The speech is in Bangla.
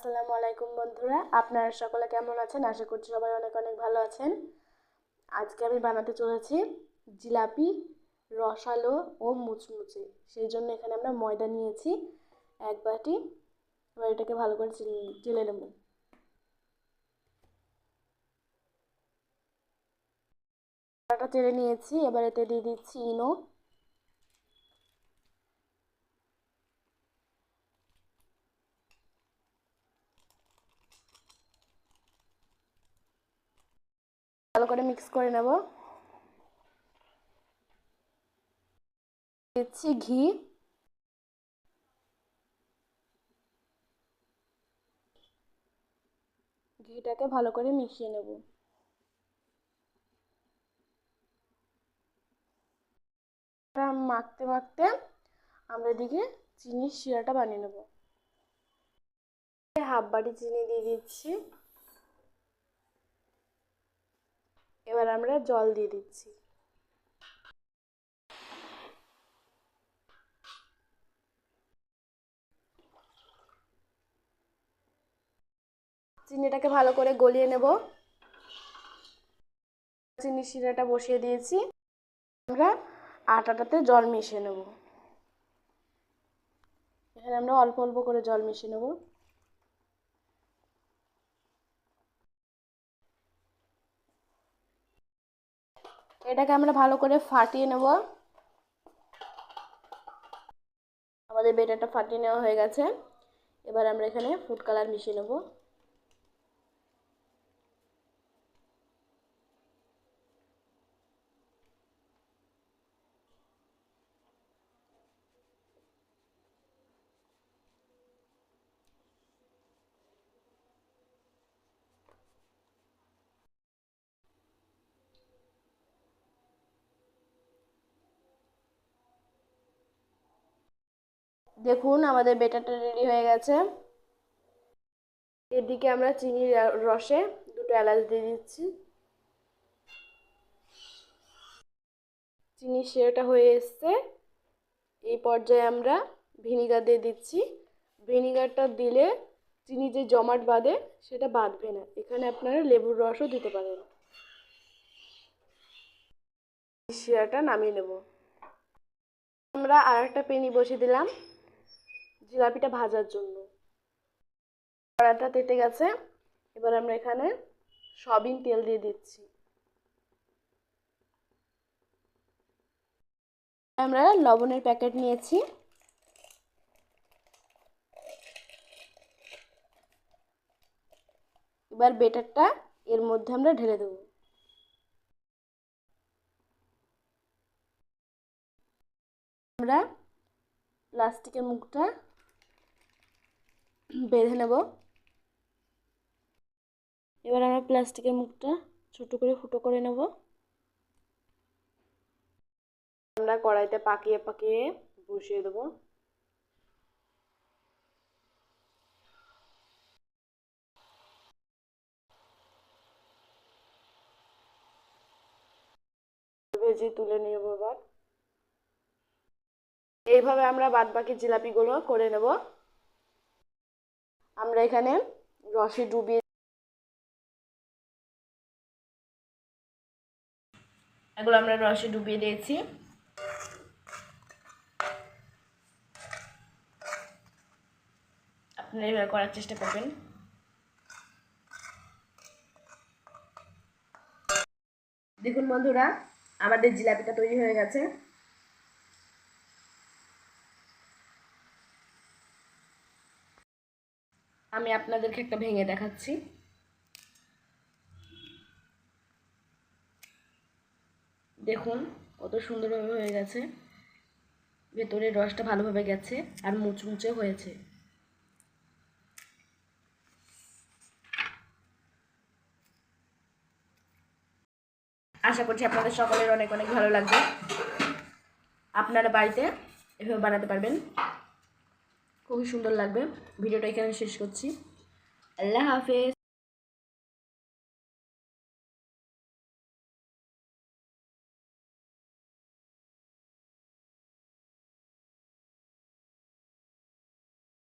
আসসালামু আলাইকুম বন্ধুরা। আপনারা সকলে কেমন আছেন? আশা করছি সবাই অনেক অনেক ভালো আছেন। আজকে আমি বানাতে চলেছি জিলাপি, রসালো ও মুচমুচে। সেই জন্য এখানে আমরা ময়দা নিয়েছি এক বাটি। এবার এটাকে ভালো করে চেলে নেব। ময়দাটা চেলে নিয়েছি। এবার এতে দিয়ে দিচ্ছি ইনো। ভালো করে মিক্স করে নেব। দিচ্ছি ঘি। ঘিটাকে ভালো করে মিশিয়ে নেব। মাখতে মাখতে আমরা এদিকে চিনির শিরাটা বানিয়ে নেব। হাফ বাটি চিনি দিয়ে দিচ্ছি। এবার আমরা জল দিয়ে দিচ্ছি। চিনিটাকে ভালো করে গলিয়ে নেব। চিনি শিরাটা বসিয়ে দিয়েছি। আমরা আটাটাতে জল মিশিয়ে নেব। এখানে আমরা অল্প অল্প করে জল মিশিয়ে নেব। এটাকে আমরা ভালো করে ফাটিয়ে নেব। আমাদের বেটারটা ফাটিয়ে নেওয়া হয়ে গেছে। এবার আমরা এখানে ফুড কালার মিশিয়ে নেব। দেখুন, আমাদের বেটারটা রেডি হয়ে গেছে। এদিকে আমরা চিনির রসে দুটো এলাচ দিয়ে দিচ্ছি। চিনির সেটা হয়ে এসছে। এই পর্যায়ে আমরা ভিনিগার দিয়ে দিচ্ছি। ভিনিগারটা দিলে চিনি যে জমাট বাঁধে, সেটা বাঁধবে না। এখানে আপনারা লেবুর রসও দিতে পারেন। শিরাটা নামিয়ে নেব। আমরা আর একটা পেনি বসিয়ে দিলাম। জিলাপিটা ভাজার জন্য। কড়াটা তেতে গেছে, এবার আমরা এখানে সবিন তেল দিয়ে দিচ্ছি। আমরা লবণের প্যাকেট নিয়েছি। এবার বেটারটা এর মধ্যে আমরা ঢেলে দেবো। আমরা প্লাস্টিকের মুখটা বেঁধে নেব। এবার আমরা প্লাস্টিকের মুখটা ছোট করে ফুটো করে নেব। আমরা কড়াইতে পাকিয়ে পাকিয়ে বসিয়ে দেবো। ভেজে তুলে নেব এবার। এইভাবে আমরা বাদ বাকি জিলাপিগুলো করে নেব। আমরা এখানে রসে ডুবিয়ে এগুলো আমরা রসে ডুবিয়ে দিয়েছি। আপনারা এভাবে করার চেষ্টা করবেন। দেখুন বন্ধুরা, আমাদের জিলাপিটা তৈরি হয়ে গেছে। আমি আপনাদেরকে একটা ভেঙে দেখাচ্ছি। দেখুন, কত সুন্দরভাবে হয়ে গেছে। ভেতরের রসটা ভালোভাবে গেছে আর মুচমুচে হয়েছে। আশা করছি আপনাদের সকলের অনেক অনেক ভালো লাগবে। আপনারা বাড়িতে এভাবে বানাতে পারবেন। খুবই সুন্দর লাগবে। ভিডিওটা এখানে শেষ করছি। আল্লাহ হাফেজ।